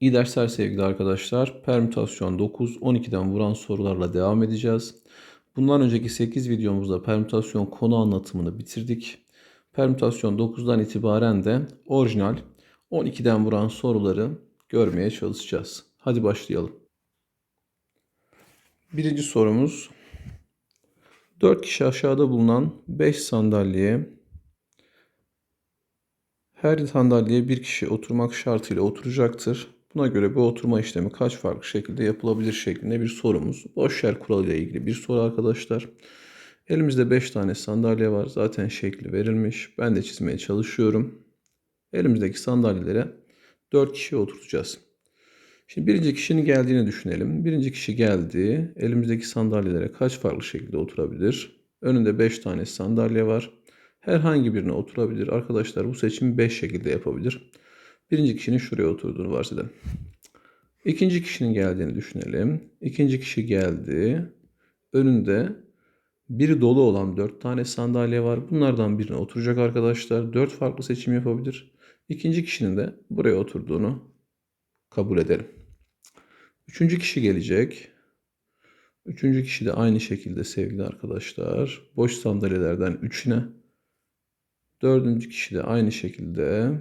İyi dersler sevgili arkadaşlar. Permütasyon 9, 12'den vuran sorularla devam edeceğiz. Bundan önceki 8 videomuzda permütasyon konu anlatımını bitirdik. Permütasyon 9'dan itibaren de orijinal 12'den vuran soruları görmeye çalışacağız. Hadi başlayalım. Birinci sorumuz 4 kişi aşağıda bulunan 5 sandalyeye her sandalyeye bir kişi oturmak şartıyla oturacaktır. Buna göre bu oturma işlemi kaç farklı şekilde yapılabilir şeklinde bir sorumuz. Boş yer kuralıyla ilgili bir soru arkadaşlar. Elimizde 5 tane sandalye var. Zaten şekli verilmiş. Ben de çizmeye çalışıyorum. Elimizdeki sandalyelere 4 kişi oturtacağız. Şimdi birinci kişinin geldiğini düşünelim. Birinci kişi geldi. Elimizdeki sandalyelere kaç farklı şekilde oturabilir? Önünde 5 tane sandalye var. Herhangi birine oturabilir. Arkadaşlar bu seçimi 5 şekilde yapabilir. Birinci kişinin şuraya oturduğunu varsayalım. İkinci kişinin geldiğini düşünelim. İkinci kişi geldi. Önünde bir dolu olan 4 tane sandalye var. Bunlardan birine oturacak arkadaşlar. 4 farklı seçim yapabilir. İkinci kişinin de buraya oturduğunu kabul edelim. Üçüncü kişi gelecek. Üçüncü kişi de aynı şekilde sevgili arkadaşlar. Boş sandalyelerden üçüne. Dördüncü kişi de aynı şekilde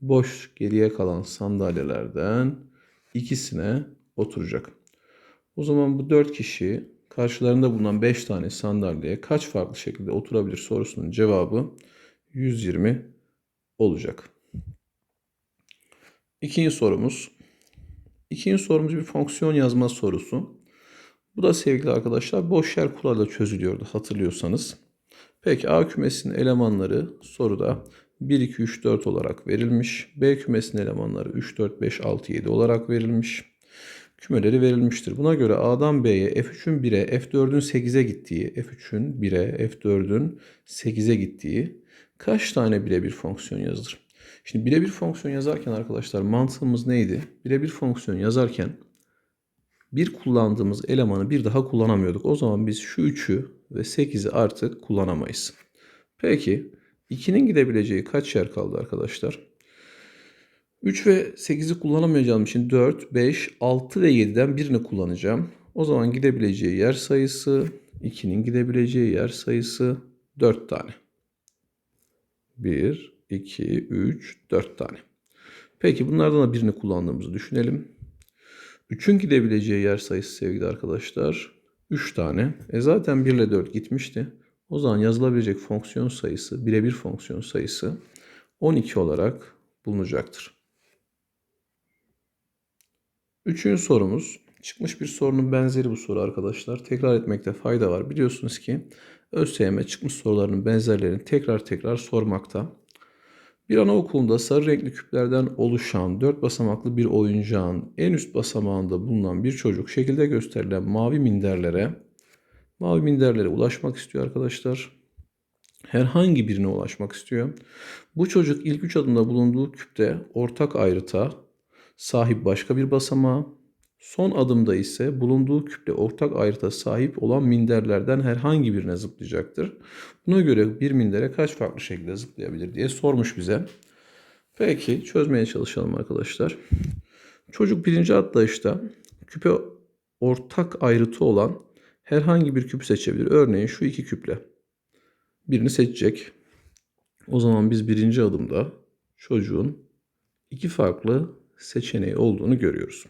boş geriye kalan sandalyelerden ikisine oturacak. O zaman bu dört kişi karşılarında bulunan beş tane sandalyeye kaç farklı şekilde oturabilir sorusunun cevabı 120 olacak. İkinci sorumuz. İkinci sorumuz bir fonksiyon yazma sorusu. Bu da sevgili arkadaşlar boş yer kuralıyla çözülüyordu hatırlıyorsanız. Peki A kümesinin elemanları soruda 1, 2, 3, 4 olarak verilmiş. B kümesinin elemanları 3, 4, 5, 6, 7 olarak verilmiş. Kümeleri verilmiştir. Buna göre A'dan B'ye F3'ün 1'e, F4'ün 8'e gittiği, F3'ün 1'e, F4'ün 8'e gittiği kaç tane birebir fonksiyon yazılır? Şimdi birebir fonksiyon yazarken arkadaşlar mantığımız neydi? Birebir fonksiyon yazarken bir kullandığımız elemanı bir daha kullanamıyorduk. O zaman biz şu 3'ü ve 8'i artık kullanamayız. Peki 2'nin gidebileceği kaç yer kaldı arkadaşlar? 3 ve 8'i kullanamayacağım için 4, 5, 6 ve 7'den birini kullanacağım. O zaman gidebileceği yer sayısı 2'nin gidebileceği yer sayısı 4 tane. 1, 2, 3, 4 tane. Peki bunlardan da birini kullandığımızı düşünelim. 3'ün gidebileceği yer sayısı sevgili arkadaşlar 3 tane. E zaten 1 ile 4 gitmişti. O zaman yazılabilecek fonksiyon sayısı, birebir fonksiyon sayısı 12 olarak bulunacaktır. Üçüncü sorumuz. Çıkmış bir sorunun benzeri bu soru arkadaşlar. Tekrar etmekte fayda var. Biliyorsunuz ki ÖSYM çıkmış sorularının benzerlerini tekrar tekrar sormakta. Bir anaokulunda sarı renkli küplerden oluşan dört basamaklı bir oyuncağın en üst basamağında bulunan bir çocuk şekilde gösterilen mavi minderlere mavi minderlere ulaşmak istiyor arkadaşlar. Herhangi birine ulaşmak istiyor. Bu çocuk ilk üç adımda bulunduğu küpte ortak ayrıta sahip başka bir basamağa, son adımda ise bulunduğu küple ortak ayrıta sahip olan minderlerden herhangi birine zıplayacaktır. Buna göre bir mindere kaç farklı şekilde zıplayabilir diye sormuş bize. Peki çözmeye çalışalım arkadaşlar. Çocuk birinci atlayışta küpe ortak ayrıtı olan herhangi bir küp seçebilir. Örneğin şu iki küple. Birini seçecek. O zaman biz birinci adımda çocuğun iki farklı seçeneği olduğunu görüyoruz.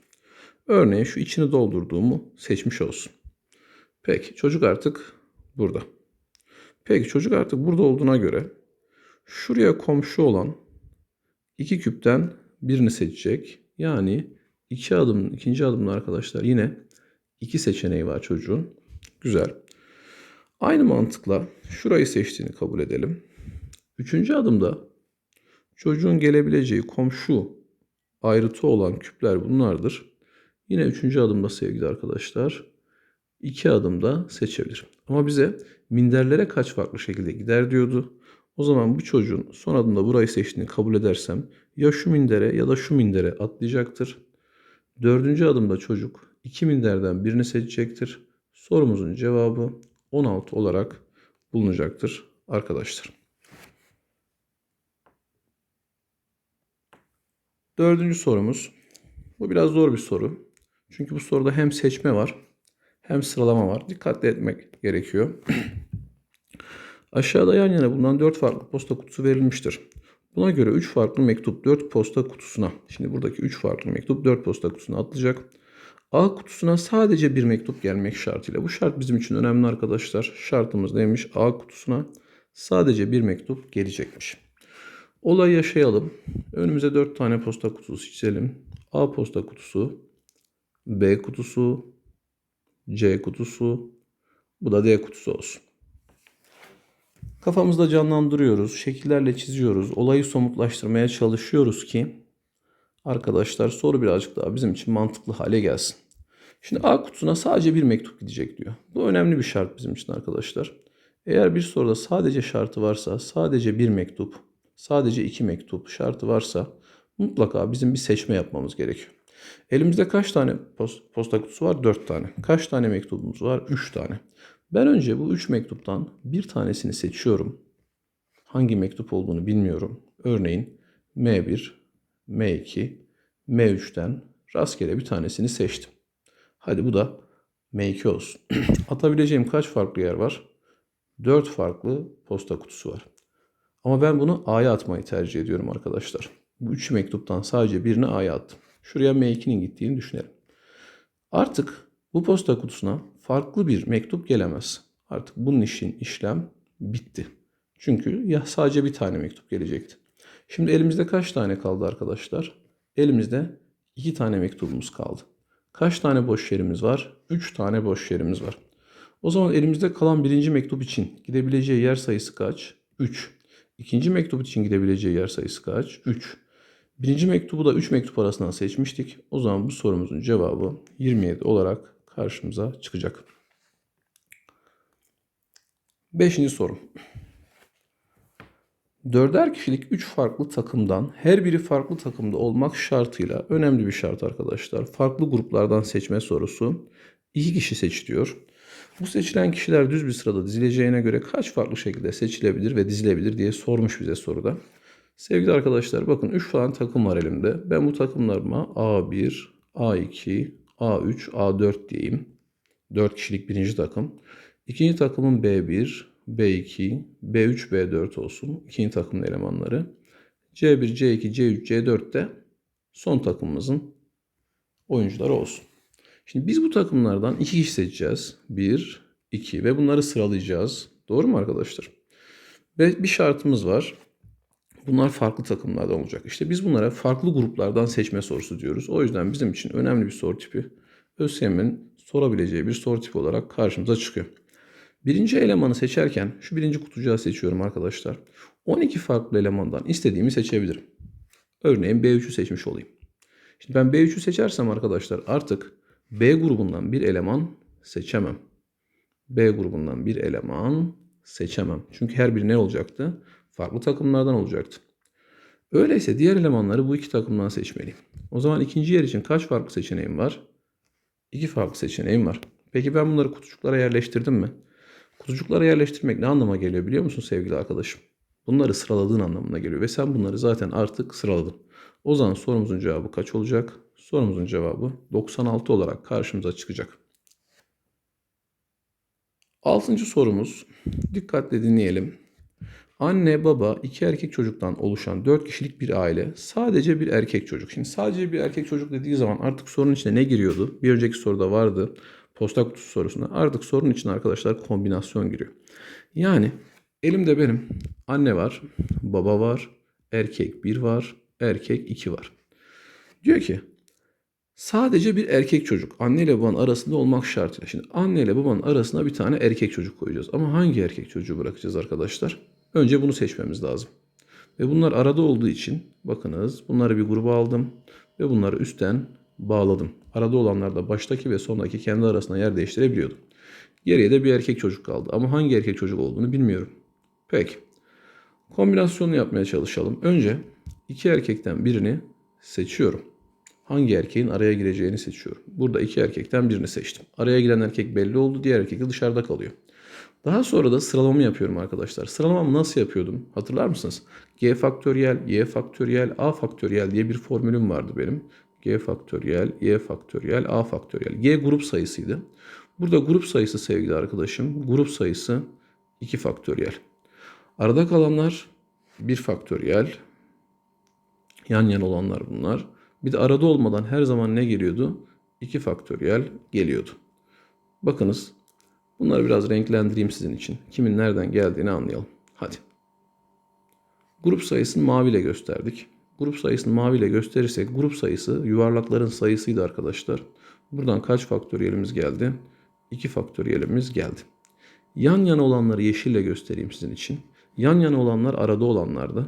Örneğin şu içini doldurduğumu seçmiş olsun. Peki çocuk artık burada. Peki çocuk artık burada olduğuna göre şuraya komşu olan iki küpten birini seçecek. Yani iki adım, ikinci adımda arkadaşlar yine iki seçeneği var çocuğun. Güzel. Aynı mantıkla şurayı seçtiğini kabul edelim. Üçüncü adımda çocuğun gelebileceği komşu ayrıtı olan küpler bunlardır. Yine üçüncü adımda sevgili arkadaşlar iki adımda seçebilir. Ama bize minderlere kaç farklı şekilde gider diyordu. O zaman bu çocuğun son adımda burayı seçtiğini kabul edersem ya şu mindere ya da şu mindere atlayacaktır. Dördüncü adımda çocuk iki minderden birini seçecektir. Sorumuzun cevabı 16 olarak bulunacaktır arkadaşlar. Dördüncü sorumuz. Bu biraz zor bir soru. Çünkü bu soruda hem seçme var hem sıralama var. Dikkatli etmek gerekiyor. Aşağıda yan yana bulunan 4 farklı posta kutusu verilmiştir. Buna göre 3 farklı mektup 4 posta kutusuna. Şimdi buradaki 3 farklı mektup 4 posta kutusuna atılacak. A kutusuna sadece bir mektup gelmek şartıyla. Bu şart bizim için önemli arkadaşlar. Şartımız neymiş? A kutusuna sadece bir mektup gelecekmiş. Olayı yaşayalım. Önümüze 4 tane posta kutusu çizelim. A posta kutusu, B kutusu, C kutusu, bu da D kutusu olsun. Kafamızda canlandırıyoruz, şekillerle çiziyoruz, olayı somutlaştırmaya çalışıyoruz ki arkadaşlar soru birazcık daha bizim için mantıklı hale gelsin. Şimdi A kutusuna sadece bir mektup gidecek diyor. Bu önemli bir şart bizim için arkadaşlar. Eğer bir soruda sadece şartı varsa, sadece bir mektup, sadece iki mektup şartı varsa mutlaka bizim bir seçme yapmamız gerekiyor. Elimizde kaç tane posta kutusu var? 4 tane. Kaç tane mektubumuz var? 3 tane. Ben önce bu 3 mektuptan bir tanesini seçiyorum. Hangi mektup olduğunu bilmiyorum. Örneğin M1, M2, M3'ten rastgele bir tanesini seçtim. Hadi bu da M2 olsun. Atabileceğim kaç farklı yer var? 4 farklı posta kutusu var. Ama ben bunu A'ya atmayı tercih ediyorum arkadaşlar. Bu 3 mektuptan sadece birini A'ya attım. Şuraya M2'nin gittiğini düşünelim. Artık bu posta kutusuna farklı bir mektup gelemez. Artık bunun işin işlem bitti. Çünkü ya sadece bir tane mektup gelecekti. Şimdi elimizde kaç tane kaldı arkadaşlar? Elimizde iki tane mektubumuz kaldı. Kaç tane boş yerimiz var? Üç tane boş yerimiz var. O zaman elimizde kalan birinci mektup için gidebileceği yer sayısı kaç? 3. İkinci mektup için gidebileceği yer sayısı kaç? 3. Birinci mektubu da 3 mektup arasından seçmiştik. O zaman bu sorumuzun cevabı 27 olarak karşımıza çıkacak. Beşinci soru. Dörder kişilik 3 farklı takımdan her biri farklı takımda olmak şartıyla önemli bir şart arkadaşlar. Farklı gruplardan seçme sorusu. 2 kişi seçiliyor. Bu seçilen kişiler düz bir sırada dizileceğine göre kaç farklı şekilde seçilebilir ve dizilebilir diye sormuş bize soruda. Sevgili arkadaşlar bakın 3 tane takım var elimde. Ben bu takımlarıma A1, A2, A3, A4 diyeyim. 4 kişilik birinci takım. İkinci takımın B1, B2, B3, B4 olsun. İkinci takımın elemanları. C1, C2, C3, C4 de son takımımızın oyuncuları olsun. Şimdi biz bu takımlardan iki kişi seçeceğiz. 1, 2 ve bunları sıralayacağız. Doğru mu arkadaşlar? Ve bir şartımız var. Bunlar farklı takımlardan olacak. İşte biz bunlara farklı gruplardan seçme sorusu diyoruz. O yüzden bizim için önemli bir soru tipi. ÖSYM'in sorabileceği bir soru tipi olarak karşımıza çıkıyor. Birinci elemanı seçerken şu birinci kutucuğa seçiyorum arkadaşlar. 12 farklı elemandan istediğimi seçebilirim. Örneğin B3'ü seçmiş olayım. Şimdi ben B3'ü seçersem arkadaşlar artık B grubundan bir eleman seçemem. B grubundan bir eleman seçemem. Çünkü her biri ne olacaktı? Farklı takımlardan olacaktı. Öyleyse diğer elemanları bu iki takımdan seçmeliyim. O zaman ikinci yer için kaç farklı seçeneğim var? İki farklı seçeneğim var. Peki ben bunları kutucuklara yerleştirdim mi? Kutucuklara yerleştirmek ne anlama geliyor biliyor musun sevgili arkadaşım? Bunları sıraladığın anlamına geliyor ve sen bunları zaten artık sıraladın. O zaman sorumuzun cevabı kaç olacak? Sorumuzun cevabı 96 olarak karşımıza çıkacak. Altıncı sorumuz. Dikkatle dinleyelim. Anne, baba, iki erkek çocuktan oluşan dört kişilik bir aile. Sadece bir erkek çocuk. Şimdi sadece bir erkek çocuk dediği zaman artık sorunun içine ne giriyordu? Bir önceki soruda vardı. Posta kutusu sorusunda. Artık sorunun içine arkadaşlar kombinasyon giriyor. Yani elimde benim anne var, baba var, erkek bir var, erkek iki var. Diyor ki sadece bir erkek çocuk anne ile babanın arasında olmak şartıyla. Şimdi anne ile babanın arasına bir tane erkek çocuk koyacağız. Ama hangi erkek çocuğu bırakacağız arkadaşlar? Önce bunu seçmemiz lazım. Ve bunlar arada olduğu için bakınız bunları bir gruba aldım ve bunları üstten bağladım. Arada olanlar da baştaki ve sondaki kendi arasında yer değiştirebiliyordum. Geriye de bir erkek çocuk kaldı ama hangi erkek çocuk olduğunu bilmiyorum. Peki. Kombinasyonu yapmaya çalışalım. Önce iki erkekten birini seçiyorum. Hangi erkeğin araya gireceğini seçiyorum. Burada iki erkekten birini seçtim. Araya giren erkek belli oldu. Diğer erkek de dışarıda kalıyor. Daha sonra da sıralamamı yapıyorum arkadaşlar. Sıralamamı nasıl yapıyordum? Hatırlar mısınız? G faktöriyel, Y faktöriyel, A faktöriyel diye bir formülüm vardı benim. G faktöriyel, Y faktöriyel, A faktöriyel. G grup sayısıydı. Burada grup sayısı sevgili arkadaşım. Grup sayısı 2 faktöriyel. Arada kalanlar 1 faktöriyel. Yan yana olanlar bunlar. Bir de arada olmadan her zaman ne geliyordu? 2 faktöriyel geliyordu. Bakınız bunları biraz renklendireyim sizin için. Kimin nereden geldiğini anlayalım. Hadi. Grup sayısını maviyle gösterdik. Grup sayısını maviyle gösterirsek grup sayısı yuvarlakların sayısıydı arkadaşlar. Buradan kaç faktöriyelimiz geldi? 2 faktöriyelimiz geldi. Yan yana olanları yeşille göstereyim sizin için. Yan yana olanlar arada olanlardı.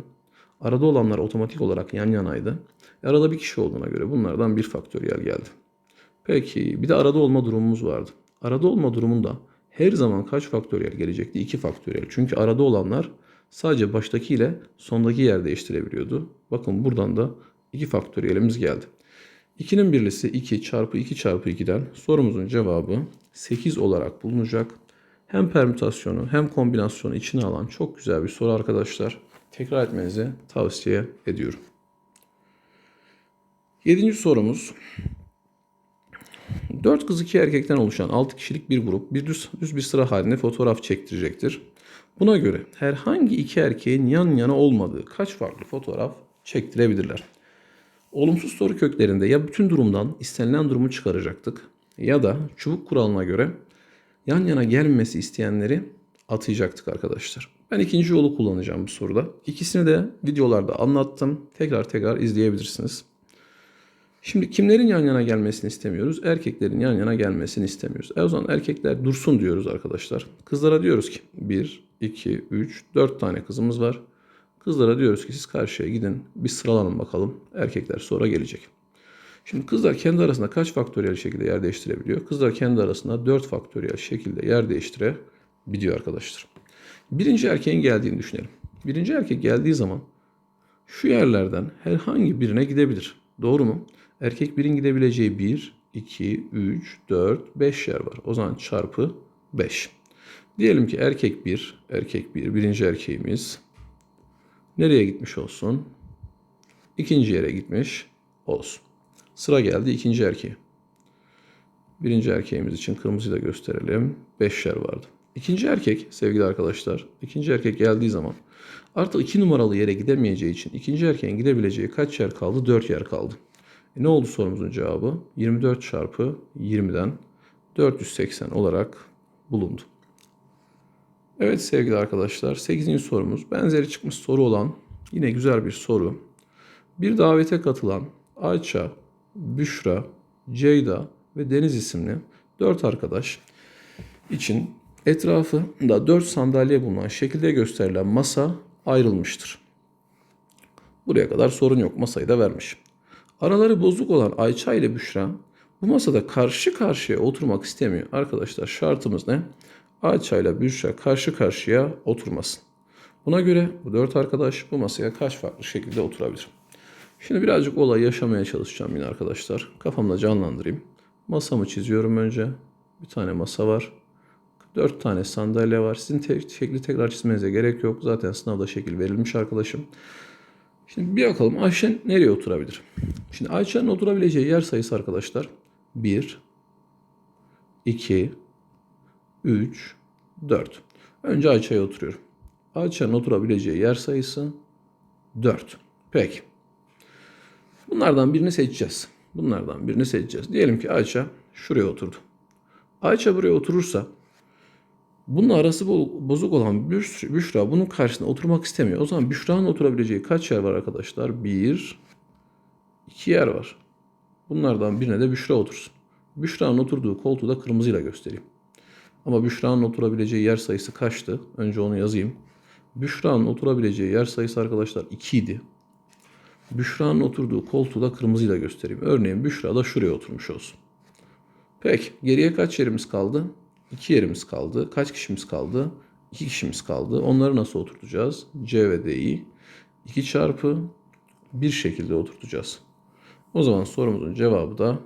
Arada olanlar otomatik olarak yan yanaydı. E, Arada bir kişi olduğuna göre bunlardan bir faktöriyel geldi. Peki bir de arada olma durumumuz vardı. Arada olma durumunda her zaman kaç faktöriyel gelecekti? 2 faktöriyel. Çünkü arada olanlar sadece baştaki ile sondaki yer değiştirebiliyordu. Bakın buradan da 2 faktöriyelimiz geldi. 2'nin birlisi 2 çarpı 2 çarpı 2'den sorumuzun cevabı 8 olarak bulunacak. Hem permütasyonu hem kombinasyonu içine alan çok güzel bir soru arkadaşlar. Tekrar etmenizi tavsiye ediyorum. Yedinci sorumuz. 4 kız 2 erkekten oluşan 6 kişilik bir grup bir düz, düz bir sıra halinde fotoğraf çektirecektir. Buna göre herhangi iki erkeğin yan yana olmadığı kaç farklı fotoğraf çektirebilirler? Olumsuz soru köklerinde ya bütün durumdan istenilen durumu çıkaracaktık ya da çubuk kuralına göre yan yana gelmemesi isteyenleri atayacaktık arkadaşlar. Ben ikinci yolu kullanacağım bu soruda. İkisini de videolarda anlattım. Tekrar tekrar izleyebilirsiniz. Şimdi kimlerin yan yana gelmesini istemiyoruz? Erkeklerin yan yana gelmesini istemiyoruz. E o zaman erkekler dursun diyoruz arkadaşlar. Kızlara diyoruz ki 1, 2, 3, 4 tane kızımız var. Kızlara diyoruz ki siz karşıya gidin bir sıralanın bakalım. Erkekler sonra gelecek. Şimdi kızlar kendi arasında kaç faktöriyel şekilde yer değiştirebiliyor? Kızlar kendi arasında 4 faktöriyel şekilde yer değiştirebiliyor arkadaşlar. Birinci erkeğin geldiğini düşünelim. Birinci erkek geldiği zaman şu yerlerden herhangi birine gidebilir. Doğru mu? Erkek birin gidebileceği 1, 2, 3, 4, 5 yer var. O zaman çarpı 5. Diyelim ki erkek 1, erkek 1, birinci erkeğimiz nereye gitmiş olsun? İkinci yere gitmiş olsun. Sıra geldi ikinci erkeğe. Birinci erkeğimiz için kırmızıyla gösterelim. 5 yer vardı. İkinci erkek sevgili arkadaşlar, ikinci erkek geldiği zaman artık 2 numaralı yere gidemeyeceği için ikinci erkeğin gidebileceği kaç yer kaldı? 4 yer kaldı. E ne oldu sorumuzun cevabı? 24 çarpı 20'den 480 olarak bulundu. Evet sevgili arkadaşlar 8. sorumuz benzeri çıkmış soru olan yine güzel bir soru. Bir davete katılan Ayça, Büşra, Ceyda ve Deniz isimli 4 arkadaş için etrafında 4 sandalye bulunan şekilde gösterilen masa ayrılmıştır. Buraya kadar sorun yok. Masayı da vermiş. Araları bozuk olan Ayça ile Büşra bu masada karşı karşıya oturmak istemiyor. Arkadaşlar şartımız ne? Ayça ile Büşra karşı karşıya oturmasın. Buna göre bu dört arkadaş bu masaya kaç farklı şekilde oturabilir? Şimdi birazcık olay yaşamaya çalışacağım yine arkadaşlar. Kafamda canlandırayım. Masamı çiziyorum önce. Bir tane masa var. Dört tane sandalye var. Sizin te- şekli tekrar çizmenize gerek yok. Zaten sınavda şekil verilmiş arkadaşım. Şimdi bir bakalım Ayşe nereye oturabilir? Şimdi Ayşe'nin oturabileceği yer sayısı arkadaşlar 1, 2, 3, 4. Önce Ayça'ya oturuyorum. Ayça'nın oturabileceği yer sayısı 4. Peki. Bunlardan birini seçeceğiz. Bunlardan birini seçeceğiz. Diyelim ki Ayça şuraya oturdu. Ayça buraya oturursa bunun arası bo- bozuk olan Büş- Büşra bunun karşısında oturmak istemiyor. O zaman Büşra'nın oturabileceği kaç yer var arkadaşlar? Bir, iki yer var. Bunlardan birine de Büşra otursun. Büşra'nın oturduğu koltuğu da kırmızıyla göstereyim. Ama Büşra'nın oturabileceği yer sayısı kaçtı? Önce onu yazayım. Büşra'nın oturabileceği yer sayısı arkadaşlar 2 idi. Büşra'nın oturduğu koltuğu da kırmızıyla göstereyim. Örneğin Büşra da şuraya oturmuş olsun. Peki geriye kaç yerimiz kaldı? 2 yerimiz kaldı. Kaç kişimiz kaldı? 2 kişimiz kaldı. Onları nasıl oturtacağız? C ve D'yi 2 çarpı 1 şekilde oturtacağız. O zaman sorumuzun cevabı da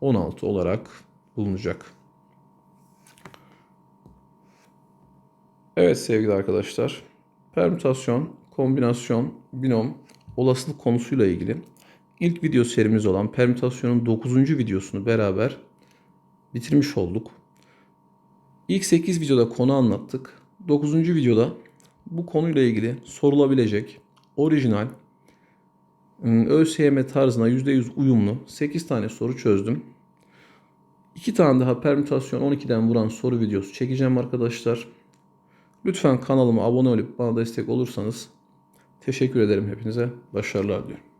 16 olarak bulunacak. Evet sevgili arkadaşlar. Permütasyon, kombinasyon, binom, olasılık konusuyla ilgili ilk video serimiz olan permütasyonun 9. videosunu beraber bitirmiş olduk. İlk 8 videoda konu anlattık. 9. videoda bu konuyla ilgili sorulabilecek orijinal ım, ÖSYM tarzına %100 uyumlu 8 tane soru çözdüm. 2 tane daha permütasyon 12'den vuran soru videosu çekeceğim arkadaşlar. Lütfen kanalıma abone olup bana destek olursanız teşekkür ederim hepinize. Başarılar diliyorum.